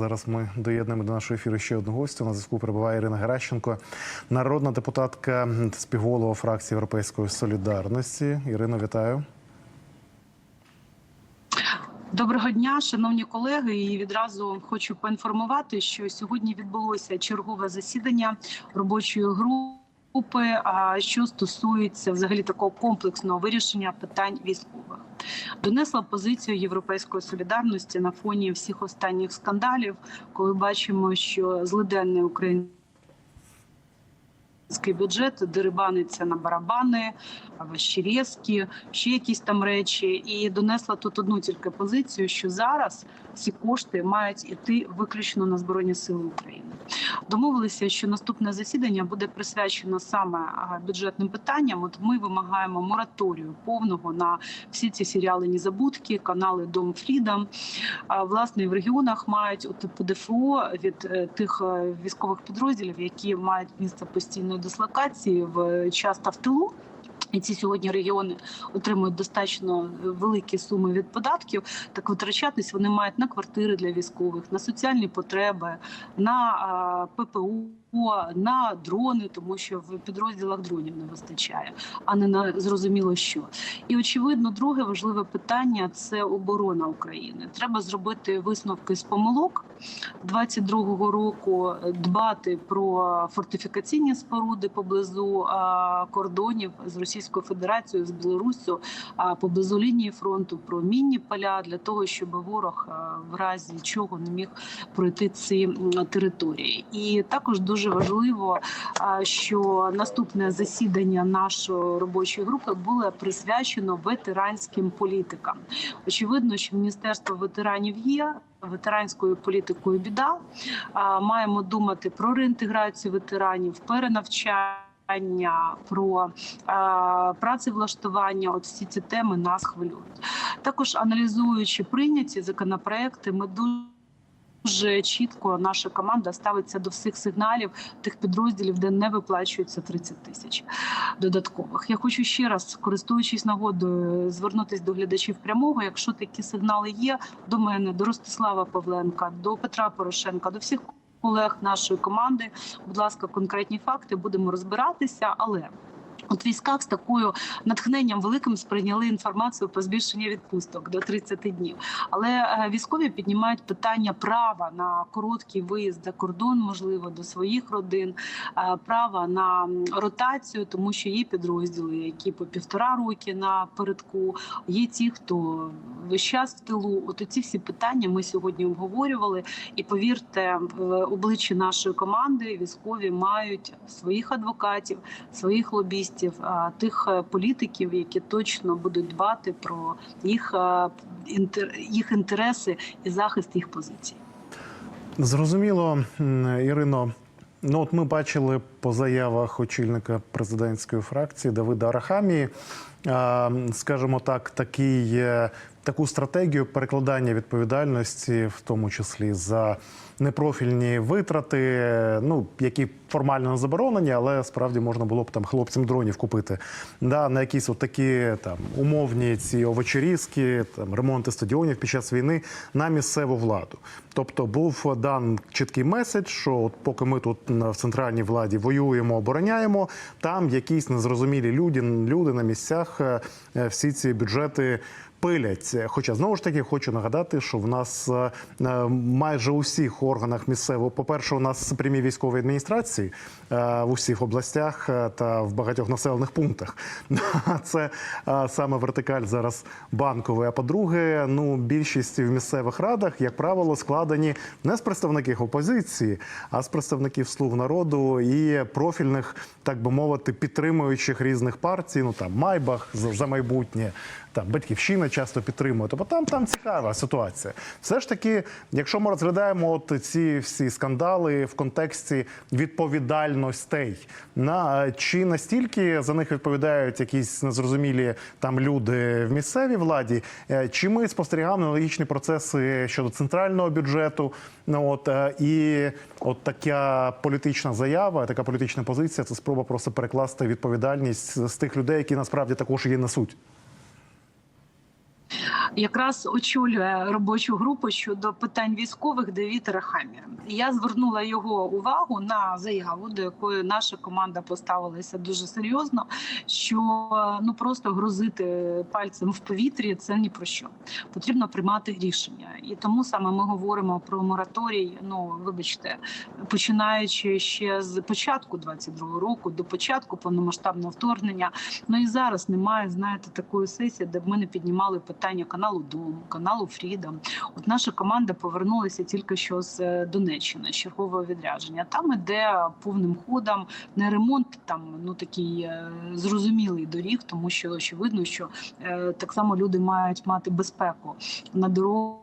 Зараз ми доєднуємо до нашого ефіру ще одну гостю. На зв'язку перебуває Ірина Геращенко, народна депутатка співголова фракції Європейської солідарності. Ірино, вітаю. Доброго дня, шановні колеги. І відразу хочу поінформувати, що сьогодні відбулося чергове засідання робочої групи, а що стосується взагалі такого комплексного вирішення питань військових. Донесла позицію європейської солідарності на фоні всіх останніх скандалів, коли бачимо, що злиденний український бюджет дерибаниться на барабани, ващерезки, ще якісь там речі. І донесла тут одну тільки позицію, що зараз ці кошти мають іти виключно на збройні сили України. Домовилися, що наступне засідання буде присвячено саме бюджетним питанням. От ми вимагаємо мораторію повного на всі ці серіали «Незабудки», канали Дом Фрідом. Власне в регіонах мають от ПДФО від е, тих е, військових підрозділів, які мають місце постійної дислокації в часто в тилу. І ці сьогодні регіони отримують достатньо великі суми від податків. Так витрачатись вони мають на квартири для військових, на соціальні потреби, на а, ППО, на дрони, тому що в підрозділах дронів не вистачає, а не на зрозуміло що. І очевидно, друге важливе питання це оборона України. Треба зробити висновки з помилок 22-го року, дбати про фортифікаційні споруди поблизу кордонів з Російською Федерацією, з Білоруссю, поблизу лінії фронту, про мінні поля для того, щоб ворог в разі чого не міг пройти ці території. І також дуже важливо, що наступне засідання нашої робочої групи було присвячено ветеранським політикам. Очевидно, що міністерство ветеранів є. Ветеранською політикою біда маємо думати про реінтеграцію ветеранів, перенавчання, про працевлаштування. От всі ці теми нас хвилюють. Також аналізуючи прийняті законопроекти, ми дуже Дуже чітко наша команда ставиться до всіх сигналів тих підрозділів, де не виплачується 30 тисяч додаткових. Я хочу ще раз, користуючись нагодою, звернутися до глядачів прямого. Якщо такі сигнали є до мене, до Ростислава Павленка, до Петра Порошенка, до всіх колег нашої команди. Будь ласка, конкретні факти будемо розбиратися, але. От військах з такою натхненням великим сприйняли інформацію про збільшення відпусток до 30 днів. Але е, військові піднімають питання права на короткий виїзд за кордон, можливо, до своїх родин, е, права на ротацію, тому що є підрозділи, які по півтора роки на передку. Є ті, хто весь час в тилу. От ці всі питання ми сьогодні обговорювали. І повірте, в обличчі нашої команди військові мають своїх адвокатів, своїх лобістів, а, тих е, політиків, які точно будуть дбати про їх, е, їх інтереси і захист їх позицій. Зрозуміло, Ірино. Ну, от ми бачили по заявах очільника президентської фракції Давида Арахамії, скажімо так, такий, таку стратегію перекладання відповідальності, в тому числі за непрофільні витрати, ну які формально не заборонені, але справді можна було б там хлопцям дронів купити. Да, на якісь от такі там умовні ці овочерізки, там ремонти стадіонів під час війни на місцеву владу. Тобто був дан чіткий меседж, що от поки ми тут в центральній владі воюємо, обороняємо, там якісь незрозумілі люди, люди на місцях е, е, всі ці бюджети. Пилять, хоча знову ж таки хочу нагадати, що в нас е, е, майже у всіх органах місцевого, по-перше, у нас прямі військові адміністрації е, в усіх областях та в багатьох населених пунктах. Це саме вертикаль зараз банковий. А по-друге, ну більшість в місцевих радах, як правило, складені не з представників опозиції, а з представників слуг народу і профільних, так би мовити, підтримуючих різних партій. Ну там Майбах за майбутнє. Там батьківщина часто підтримує, тобто там, там цікава ситуація. Все ж таки, якщо ми розглядаємо от ці всі скандали в контексті відповідальностей, на чи настільки за них відповідають якісь незрозумілі там люди в місцевій владі, е, чи ми спостерігаємо аналогічні процеси щодо центрального бюджету? Ну от е, і от така політична заява, така політична позиція це спроба просто перекласти відповідальність з тих людей, які насправді також її несуть. Якраз очолює робочу групу щодо питань військових Давід Рахамія. І Я звернула його увагу на заяву, до якої наша команда поставилася дуже серйозно. Що ну просто грозити пальцем в повітрі це ні про що. Потрібно приймати рішення, і тому саме ми говоримо про мораторій. Ну вибачте, починаючи ще з початку 22-го року до початку повномасштабного вторгнення. Ну і зараз немає, знаєте, такої сесії, де б ми не піднімали питання каналу Дом, каналу Фрідом. От наша команда повернулася тільки що з е, Донеччини, з чергового відрядження. Там іде повним ходом не ремонт, там ну такий е, зрозумілий доріг, тому що очевидно, що е, так само люди мають мати безпеку на дорогах.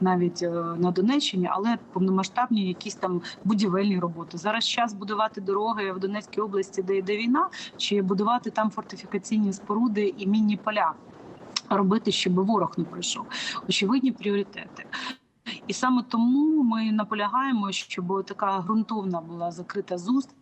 Навіть на Донеччині, але повномасштабні якісь там будівельні роботи. Зараз час будувати дороги в Донецькій області, де йде війна, чи будувати там фортифікаційні споруди і мінні поля, робити, щоб ворог не пройшов. Очевидні пріоритети. І саме тому ми наполягаємо, щоб така ґрунтовна була закрита зустріч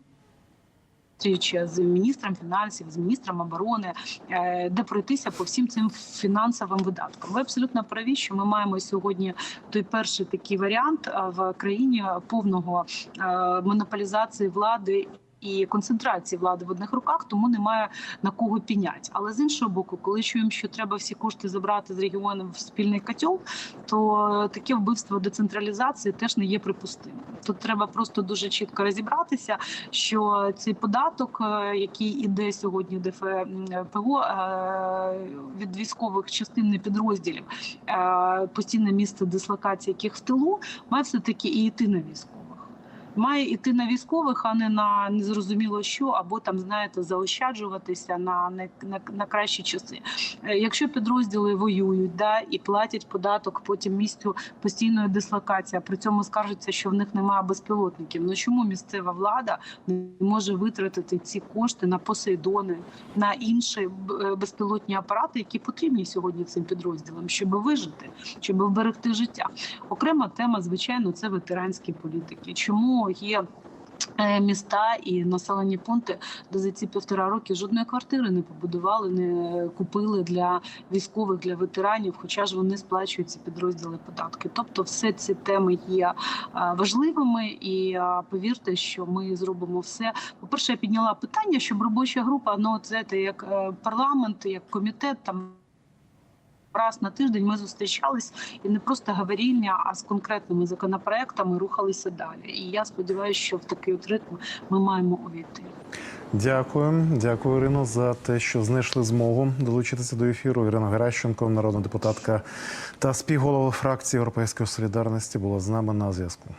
з міністром фінансів, з міністром оборони, е, де пройтися по всім цим фінансовим видаткам. Ви абсолютно праві, що ми маємо сьогодні той перший такий варіант е, в країні повного е, монополізації влади. І концентрації влади в одних руках, тому немає на кого пінять. Але з іншого боку, коли чуємо, що треба всі кошти забрати з регіонів в спільний котел, то таке вбивство децентралізації теж не є припустимим. Тут треба просто дуже чітко розібратися, що цей податок, е, який іде сьогодні ДФПО е, від військових частин підрозділів, е, постійне місце дислокації яких в тилу, має все таки і йти на військових. Має йти на військових, а не на незрозуміло що, або там знаєте, заощаджуватися на, на, на, на кращі часи. Е, Якщо підрозділи воюють, да і платять податок потім місцю постійної дислокації, а при цьому скаржаться, що в них немає безпілотників. Ну чому місцева влада не може витратити ці кошти на посейдони, на інші е, безпілотні апарати, які потрібні сьогодні цим підрозділам, щоб вижити, щоб вберегти життя? Окрема тема, звичайно, це ветеранські політики. Чому є е, міста і населені пункти, де за ці півтора роки жодної квартири не побудували, не купили для військових, для ветеранів, хоча ж вони сплачують ці підрозділи податки. Тобто, все ці теми є е, важливими, і е, повірте, що ми зробимо все. По перше, я підняла питання, щоб робоча група, ну це як парламент, як комітет там. Раз на тиждень ми зустрічались і не просто говорільня, а з конкретними законопроектами рухалися далі. І я сподіваюся, що в такий от ритм ми маємо увійти. Дякую, дякую, Ірино, за те, що знайшли змогу долучитися до ефіру. Ірина Геращенко, народна депутатка та співголова фракції Європейської солідарності, була з нами на зв'язку.